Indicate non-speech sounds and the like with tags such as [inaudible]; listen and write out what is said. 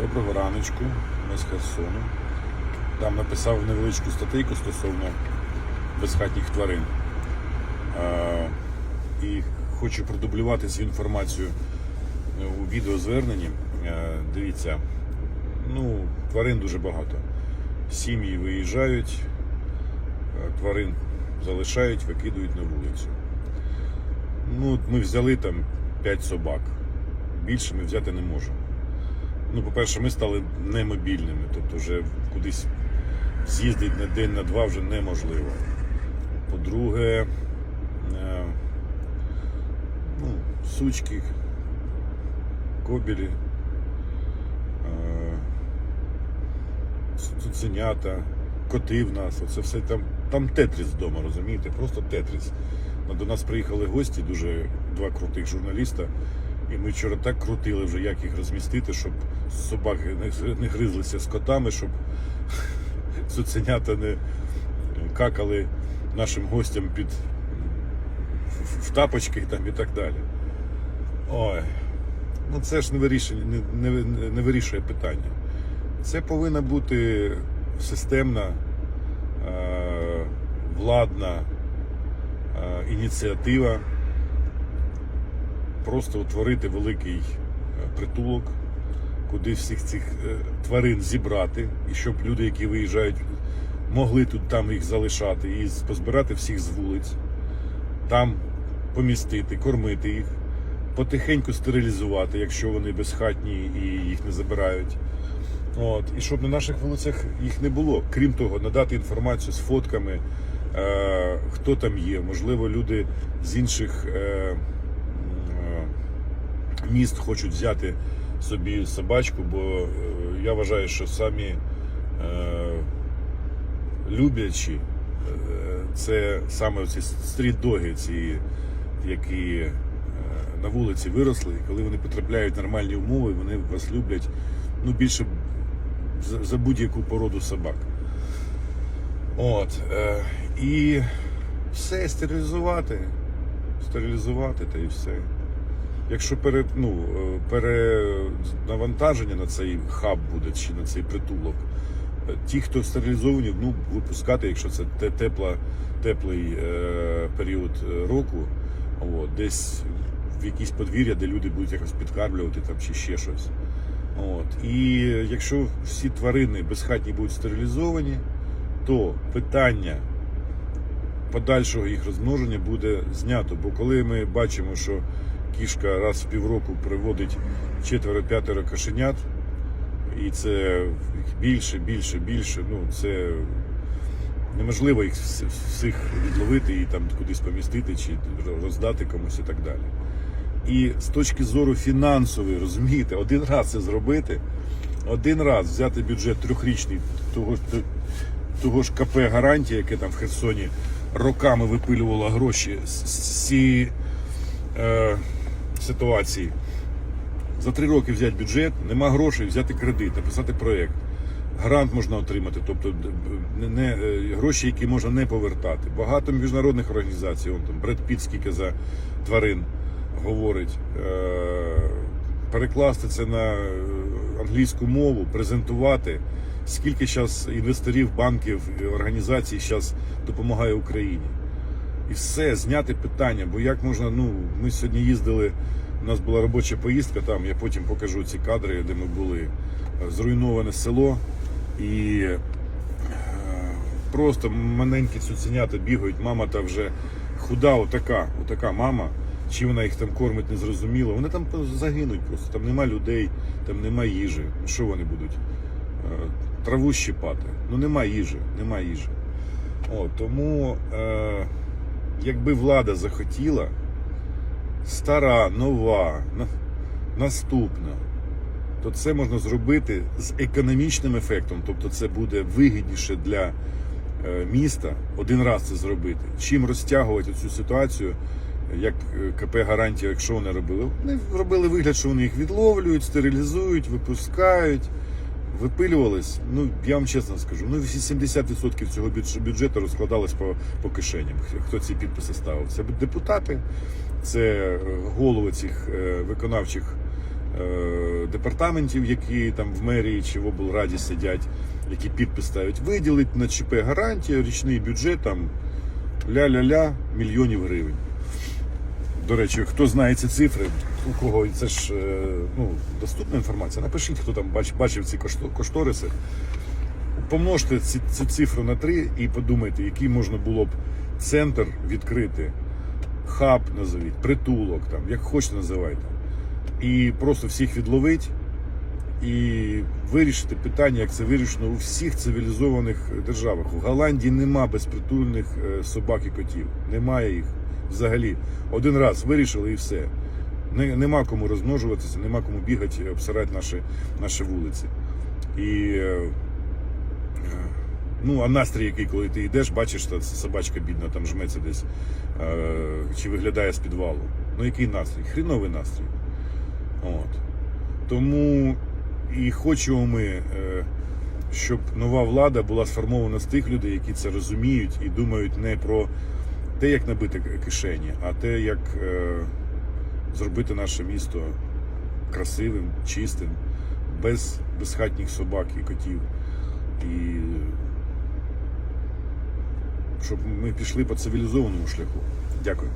Доброго раночку, ми з Херсону. Там написав невеличку статейку стосовно безхатніх тварин. Е, І хочу продублювати цю інформацію у відеозверненні. Е, Дивіться, ну, тварин дуже багато. Сім'ї виїжджають, е, тварин залишають, викидують на вулицю. Ну, ми взяли там 5 собак. Більше ми взяти не можемо. Ну, по-перше, ми стали немобільними, тобто вже кудись з'їздити на день, на два вже неможливо. По-друге, е, ну, сучки, кобілі, е, цуценята, коти в нас, оце все там, там тетріс вдома, розумієте? Просто тетріс. До нас приїхали гості, дуже два крутих журналіста. І ми вчора так крутили вже, як їх розмістити, щоб собаки не, гризлися з котами, щоб [laughs] цуценята не какали нашим гостям під в тапочки там і так далі. Ой, ну це ж не вирішує, не, не, не вирішує питання. Це повинна бути системна, е, владна е, ініціатива просто утворити великий е, притулок, куди всіх цих е, тварин зібрати, і щоб люди, які виїжджають, могли тут там їх залишати і позбирати всіх з вулиць, там помістити, кормити їх, потихеньку стерилізувати, якщо вони безхатні і їх не забирають. От, і щоб на наших вулицях їх не було. Крім того, надати інформацію з фотками, е, хто там є. Можливо, люди з інших е, міст хочуть взяти собі собачку, бо е, я вважаю, що самі е, люблячі е, це саме ці стріт-доги, ці, які е, на вулиці виросли, і коли вони потрапляють в нормальні умови, вони вас люблять ну, більше за, за будь-яку породу собак. От. Е, і все стерилізувати. Стерилізувати та і все. Якщо пере, ну, е, перенавантаження на цей хаб буде чи на цей притулок, е, ті, хто стерилізовані, ну, випускати, якщо це тепла, теплий е, період е, року, от, десь в якісь подвір'я, де люди будуть якось підкармлювати там, чи ще щось. От. І якщо всі тварини безхатні будуть стерилізовані, то питання подальшого їх розмноження буде знято. Бо коли ми бачимо, що кішка раз в півроку приводить четверо-п'ятеро кошенят, і це більше, більше, більше, ну це неможливо їх всіх відловити і там кудись помістити чи роздати комусь і так далі. І з точки зору фінансової, розумієте, один раз це зробити, один раз взяти бюджет трьохрічний того, того ж КП гарантія, яке там в Херсоні роками випилювало гроші з цієї е, ситуації. За три роки взяти бюджет, нема грошей, взяти кредит, написати проєкт. Грант можна отримати, тобто не, не, е, гроші, які можна не повертати. Багато міжнародних організацій, он там Бред Піт скільки за тварин говорить. Е, перекласти це на е, англійську мову, презентувати, скільки зараз інвесторів, банків, організацій зараз допомагає Україні. І все, зняти питання. Бо як можна, ну, ми сьогодні їздили, у нас була робоча поїздка, там я потім покажу ці кадри, де ми були. Е, Зруйноване село і е, просто маленькі цуценята бігають, мама та вже худа, отака, отака мама. Чи вона їх там кормить, не зрозуміло. Вони там загинуть просто, там нема людей, там нема їжі. Що вони будуть? Е, Траву щипати. Ну нема їжі, нема їжі. О, тому, е, якби влада захотіла, стара, нова, наступна, то це можна зробити з економічним ефектом. Тобто це буде вигідніше для е, міста один раз це зробити, чим розтягувати цю ситуацію, як е, КП гарантія, якщо вони робили. Вони робили вигляд, що вони їх відловлюють, стерилізують, випускають. Випилювались, ну я вам чесно скажу, ну 70% цього бюджету розкладалось по, по кишеням. Хто ці підписи ставив? Це депутати, це е, голови цих е, виконавчих е, департаментів, які там в мерії чи в облраді сидять, які підпис ставлять, виділить на ЧП гарантія, річний бюджет там ля-ля-ля мільйонів гривень. До речі, хто знає ці цифри, у кого це ж е, ну, доступна інформація, напишіть, хто там бач- бачив ці кошториси. Помножте ці, цю цифру на 3 і подумайте, який можна було б центр відкрити, хаб назовіть, притулок, там, як хочете називайте. І просто всіх відловить і вирішити питання, як це вирішено у всіх цивілізованих державах. У Голландії нема безпритульних е, собак і котів. Немає їх взагалі. Один раз вирішили і все. Нема кому розмножуватися, нема кому бігати, обсирати наші, наші вулиці. І е, Ну, а настрій, який, коли ти йдеш, бачиш, що собачка бідна там жметься десь е, чи виглядає з підвалу. Ну, який настрій? Хріновий настрій. От. Тому і хочемо ми, е, щоб нова влада була сформована з тих людей, які це розуміють і думають не про те, як набити кишені, а те, як е, зробити наше місто красивим, чистим, без безхатніх собак і котів. І щоб ми пішли по цивілізованому шляху. Дякую.